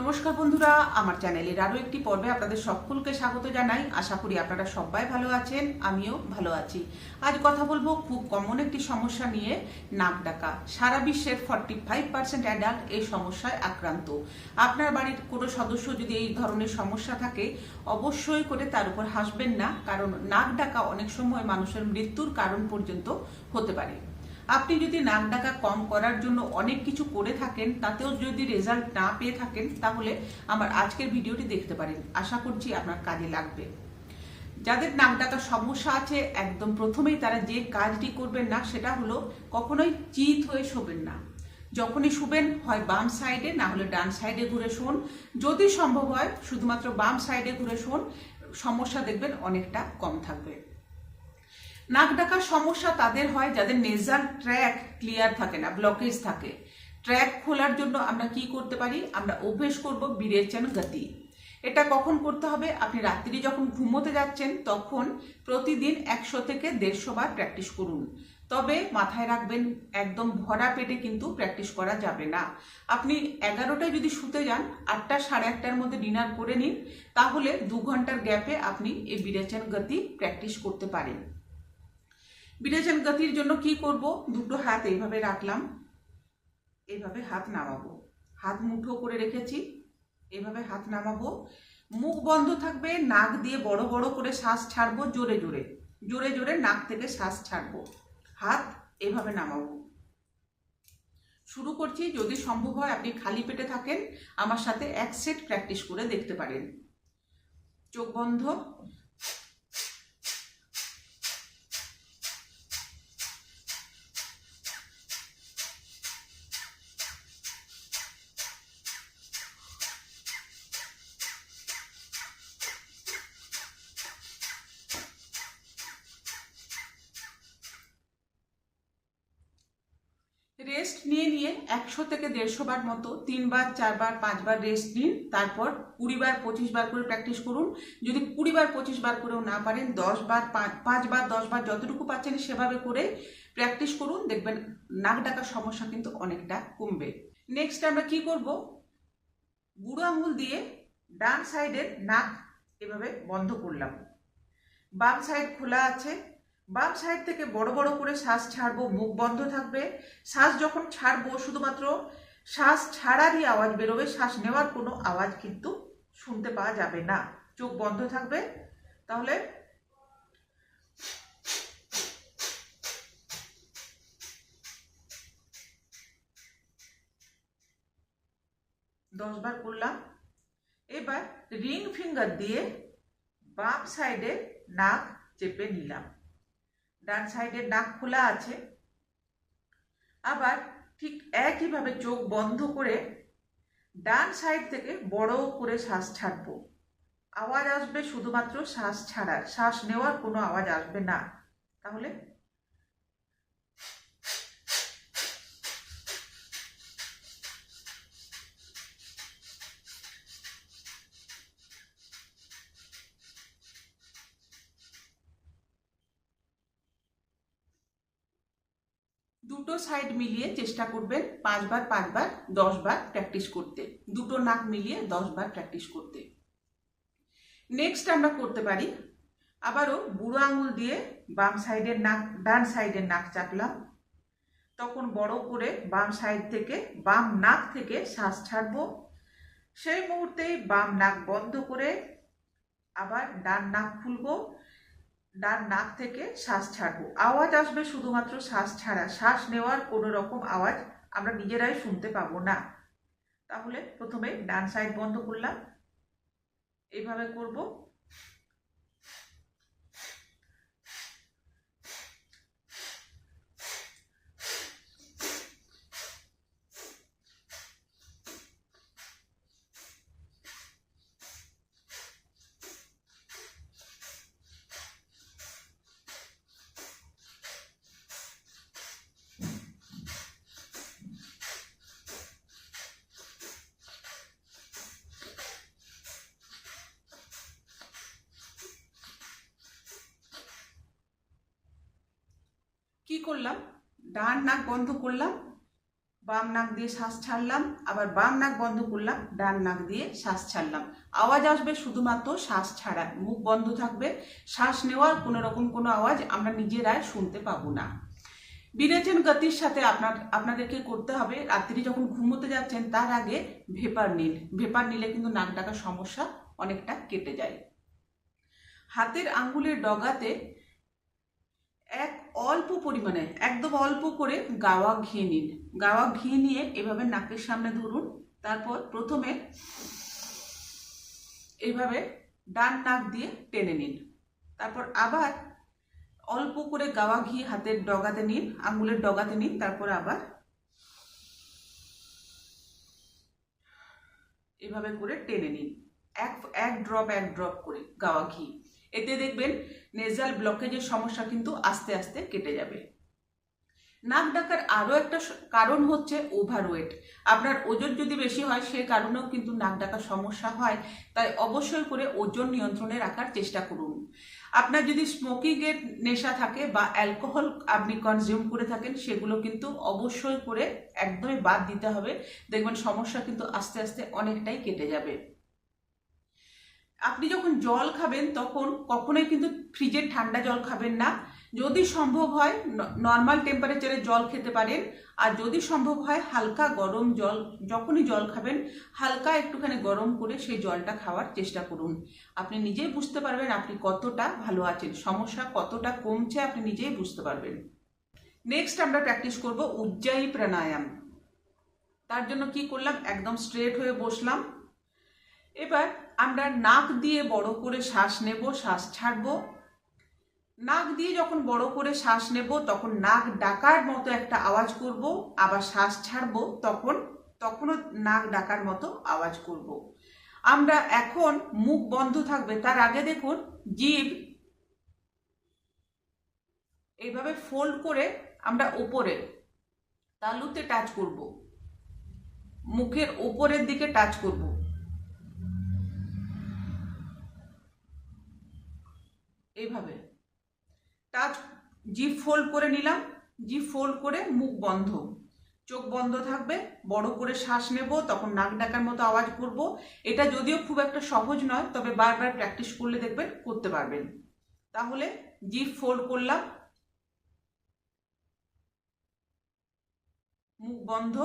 নমস্কার বন্ধুরা, আমার চ্যানেলের আরও একটি পর্বে আপনাদের সকলকে স্বাগত জানাই। আশা করি আপনারা সবাই ভালো আছেন, আমিও ভালো আছি। আজ কথা বলব খুব কমন একটি সমস্যা নিয়ে, নাক ডাকা। সারা বিশ্বের ফর্টি ফাইভ পার্সেন্ট অ্যাডাল্ট এই সমস্যায় আক্রান্ত। আপনার বাড়ির কোনো সদস্য যদি এই ধরনের সমস্যা থাকে, অবশ্যই করে তার উপর হাসবেন না, কারণ নাক ডাকা অনেক সময় মানুষের মৃত্যুর কারণ পর্যন্ত হতে পারে। আপনি যদি নাক ডাকা কম করার জন্য অনেক কিছু করে থাকেন, তাতেও যদি রেজাল্ট না পেয়ে থাকেন, তাহলে আমার আজকের ভিডিওটি দেখতে পারেন। আশা করছি আপনার কাজে লাগবে। যাদের নাক ডাকার সমস্যা আছে, একদম প্রথমেই তারা যে কাজটি করবেন না, সেটা হলো কখনোই চিত হয়ে শোবেন না। যখনই শুবেন, হয় বাম সাইডে না হলে ডান সাইডে ঘুরে শোন। যদি সম্ভব হয়, শুধুমাত্র বাম সাইডে ঘুরে শোন। সমস্যা দেখবেন অনেকটা কম থাকবে। নাক ডাকার সমস্যা তাদের হয় যাদের নেজাল ট্র্যাক ক্লিয়ার থাকে না ব্লকেজ থাকে। ট্র্যাক খোলার জন্য আমরা কি করতে পারি? আমরা অভ্যেস করব বিরেচন গতি। এটা কখন করতে হবে? আপনি রাত্রি যখন ঘুমোতে যাচ্ছেন, তখন প্রতিদিন একশো থেকে দেড়শো বার প্র্যাকটিস করুন। তবে মাথায় রাখবেন, একদম ভরা পেটে কিন্তু প্র্যাকটিস করা যাবে না। আপনি এগারোটায় যদি শুতে যান, আটটা সাড়ে আটটার মধ্যে ডিনার করে নিন, তাহলে দু ঘণ্টার গ্যাপে আপনি এই বিরেচন গতি প্র্যাকটিস করতে পারেন। বিরেচন গতির জন্য কি করব? দুটো হাত এইভাবে রাখলাম। এইভাবে হাত নামাবো। হাত মুঠো করে রেখেছি। এইভাবে হাত নামাবো। মুখ বন্ধ থাকবে, নাক দিয়ে বড় বড় করে শ্বাস ছাড়বো, জোরে জোরে। জোরে জোরে নাক থেকে শ্বাস ছাড়বো। হাত এভাবে নামাবো। শুরু করছি। যদি সম্ভব হয় আপনি খালি পেটে থাকেন, আমার সাথে এক সেট প্র্যাকটিস করে দেখতে পারেন। চোখ বন্ধ রেস্ট নিয়ে নিয়ে একশো থেকে দেড়শো বার মতো তিনবার, চারবার, পাঁচবার রেস্ট নিন। তারপর কুড়ি বার পঁচিশ বার করে প্র্যাকটিস করুন। যদি কুড়ি বার পঁচিশ বার করেও না পারেন দশ বার পাঁচ বার দশ বার যতটুকু পাচ্ছেন সেভাবে করে প্র্যাকটিস করুন। দেখবেন নাক ডাকার সমস্যা কিন্তু অনেকটা কমবে। নেক্সট আমরা কি করব? বুড়ো আঙুল দিয়ে ডান সাইডের নাক এভাবে বন্ধ করলাম। বাম সাইড খোলা আছে। বাম সাইড থেকে বড় বড় করে শ্বাস ছাড়বো, মুখ বন্ধ থাকবে। শ্বাস যখন ছাড়বো, শুধুমাত্র শ্বাস ছাড়ারই আওয়াজ বেরোবে, শ্বাস নেওয়ার কোনো আওয়াজ কিন্তু শুনতে পাওয়া যাবে না। চোখ বন্ধ থাকবে। তাহলে দশ বার করলাম। এবার রিং ফিঙ্গার দিয়ে বাম সাইডে নাক চেপে নিলাম। ডান সাইডে নাক খোলা আছে। আবার ঠিক একইভাবে চোখ বন্ধ করে ডান সাইড থেকে বড় করে শ্বাস ছাড়ব। আওয়াজ আসবে শুধুমাত্র শ্বাস ছাড়ার শ্বাস নেওয়ার কোনো আওয়াজ আসবে না। তাহলে দুটো সাইড মিলিয়ে চেষ্টা করবেন পাঁচবার পাঁচবার দশ বার প্র্যাকটিস করতে। দুটো নাক মিলিয়ে দশ বার প্র্যাকটিস করতে। নেক্সট আমরা করতে পারি, আবারও বুড়ো আঙুল দিয়ে বাম সাইডের নাক, ডান সাইডের নাক চাপলাম। তখন বড় করে বাম সাইড থেকে বাম নাক থেকে শ্বাস ছাড়বো। সেই মুহূর্তেই বাম নাক বন্ধ করে আবার ডান নাক খুলবো। ডান নাক থেকে শ্বাস ছাড়বো। আওয়াজ আসবে শুধুমাত্র শ্বাস ছাড়া। শ্বাস নেওয়ার কোনো রকম আওয়াজ আমরা নিজেরাই শুনতে পাবো না। তাহলে প্রথমে ডান সাইড বন্ধ করলাম। এইভাবে করব কি করলাম, ডান নাক বন্ধ করলাম, বাম নাক দিয়ে শ্বাস ছাড়লাম, আবার বাম নাক বন্ধ করলাম, ডান নাক দিয়ে শ্বাস ছাড়লাম। আওয়াজ আসবে শুধুমাত্র শ্বাস ছাড়া, মুখ বন্ধ থাকবে। শ্বাস নেওয়ার কোনো রকম কোনো আওয়াজ আমরা নিজেরাই শুনতে পাবো না। বিরেচন গতির সাথে আপনার, আপনাদেরকে করতে হবে। রাত্রি যখন ঘুমোতে যাচ্ছেন, তার আগে ভেপার নিন ভেপার নিলে কিন্তু নাক ডাকার সমস্যা অনেকটা কেটে যায়। হাতের আঙ্গুলের ডগাতে এক পরিমাণে, একদম অল্প করে গাওয়া ঘি নিন। গাওয়া ঘি নিয়ে এভাবে নাকের সামনে ধরুন, তারপর প্রথমে এইভাবে ডান নাক দিয়ে টেনে নিন। তারপর আবার অল্প করে গাওয়া ঘি হাতের ডগাতে নিন আঙ্গুলের ডগাতে নিন, তারপর আবার এভাবে করে টেনে নিন। এক এক ড্রপ এক ড্রপ করে গাওয়া ঘি। এতে দেখবেন নেজাল ব্লকেজের সমস্যা কিন্তু আস্তে আস্তে কেটে যাবে। নাক ডাকার আরও একটা কারণ হচ্ছে ওভারওয়েট আপনার ওজন যদি বেশি হয়, সে কারণেও কিন্তু নাক ডাকার সমস্যা হয়। তাই অবশ্যই করে ওজন নিয়ন্ত্রণে রাখার চেষ্টা করুন। আপনার যদি স্মোকিংয়ের নেশা থাকে বা অ্যালকোহল আপনি কনজিউম করে থাকেন, সেগুলো কিন্তু অবশ্যই করে একদমই বাদ দিতে হবে। দেখবেন সমস্যা কিন্তু আস্তে আস্তে অনেকটাই কেটে যাবে। আপনি যখন জল খাবেন তখন কখনোই কিন্তু ফ্রিজের ঠান্ডা জল খাবেন না। যদি সম্ভব হয় নর্মাল টেম্পারেচারে জল খেতে পারেন। আর যদি সম্ভব হয়, হালকা গরম জল, যখনই জল খাবেন, হালকা একটুখানি গরম করে সেই জলটা খাওয়ার চেষ্টা করুন। আপনি নিজেই বুঝতে পারবেন আপনি কতটা ভালো আছেন। সমস্যা কতটা কমছে আপনি নিজেই বুঝতে পারবেন। নেক্সট আমরা প্র্যাকটিস করব উজ্জায়ী প্রাণায়াম। তার জন্য কি করলাম? একদম স্ট্রেট হয়ে বসলাম। এবার আমরা নাক দিয়ে বড় করে শ্বাস নেব, শ্বাস ছাড়বো। নাক দিয়ে যখন বড় করে শ্বাস নেব, তখন নাক ডাকার মতো একটা আওয়াজ করব, আবার শ্বাস ছাড়বো, তখন, তখনও নাক ডাকার মতো আওয়াজ করব। আমরা এখন মুখ বন্ধ থাকবে। তার আগে দেখুন, জিভ এইভাবে ফোল্ড করে আমরা ওপরে তালুতে টাচ করব। মুখের ওপরের দিকে টাচ করব। এইভাবে টাচ জিভ ফোল্ড করে নিলাম। জিভ ফোল্ড করে মুখ বন্ধ। চোখ বন্ধ থাকবে। বড় করে শ্বাস নেব। তখন নাক ডাকার মতো আওয়াজ করব। এটা যদিও খুব একটা সহজ নয়, তবে বারবার প্র্যাকটিস করলে দেখবেন করতে পারবেন। তাহলে জিভ ফোল্ড করলাম। মুখ বন্ধ।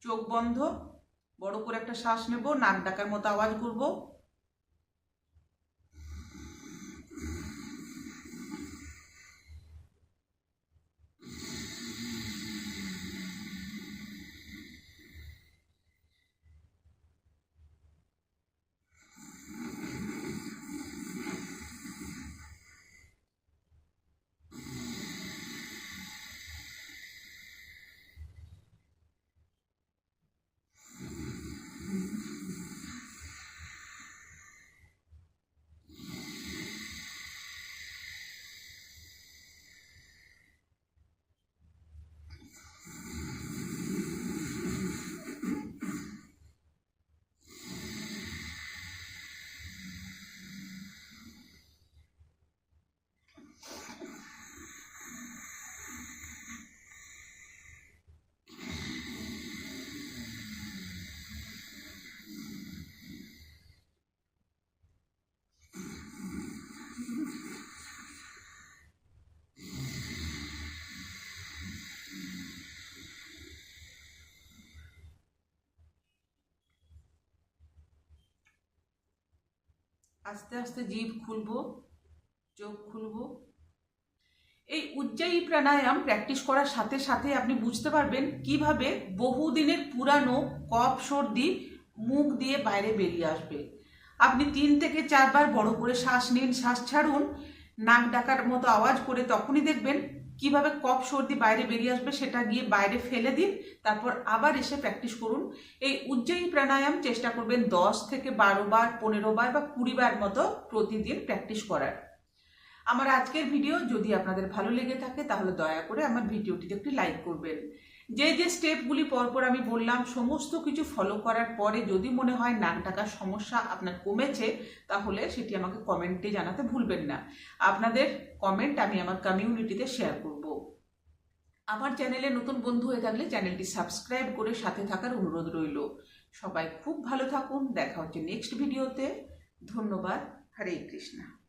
চোখ বন্ধ। বড় করে একটা শ্বাস নেব। নাক ডাকার মতো আওয়াজ করব। আস্তে আস্তে জিভ খুলবো, চোখ খুলবো। এই উজ্জায়ী প্রাণায়াম প্র্যাকটিস করার সাথে সাথে আপনি বুঝতে পারবেন কীভাবে বহুদিনের পুরানো কফ, সর্দি মুখ দিয়ে বাইরে বেরিয়ে আসবে। আপনি তিন থেকে চারবার বড় করে শ্বাস নিন, শ্বাস ছাড়ুন, নাক ডাকার মতো আওয়াজ করে তখনই দেখবেন কীভাবে কফ সর্দি বাইরে বেরিয়ে আসবে সেটা গিয়ে বাইরে ফেলে দিন, তারপর আবার এসে প্র্যাকটিস করুন। এই উজ্জয়ী প্রাণায়াম চেষ্টা করবেন দশ থেকে বারো বার, পনেরো বার বা কুড়ি বার মতো প্রতিদিন প্র্যাকটিস করার। আমার আজকের ভিডিও যদি আপনাদের ভালো লেগে থাকে, তাহলে দয়া করে আমার ভিডিওটিতে একটি লাইক করবেন। যে যে স্টেপগুলি পরপর আমি বললাম, সমস্ত কিছু ফলো করার পরে যদি মনে হয় নাক ডাকার সমস্যা আপনার কমেছে, তাহলে সেটি আমাকে কমেন্টে জানাতে ভুলবেন না। আপনাদের কমেন্ট আমি আমার কমিউনিটিতে শেয়ার করব। আমার চ্যানেলে নতুন বন্ধু হয়ে থাকলে চ্যানেলটি সাবস্ক্রাইব করে সাথে থাকার অনুরোধ রইল। সবাই খুব ভালো থাকুন। দেখা হচ্ছে নেক্সট ভিডিওতে ধন্যবাদ। হরে কৃষ্ণা।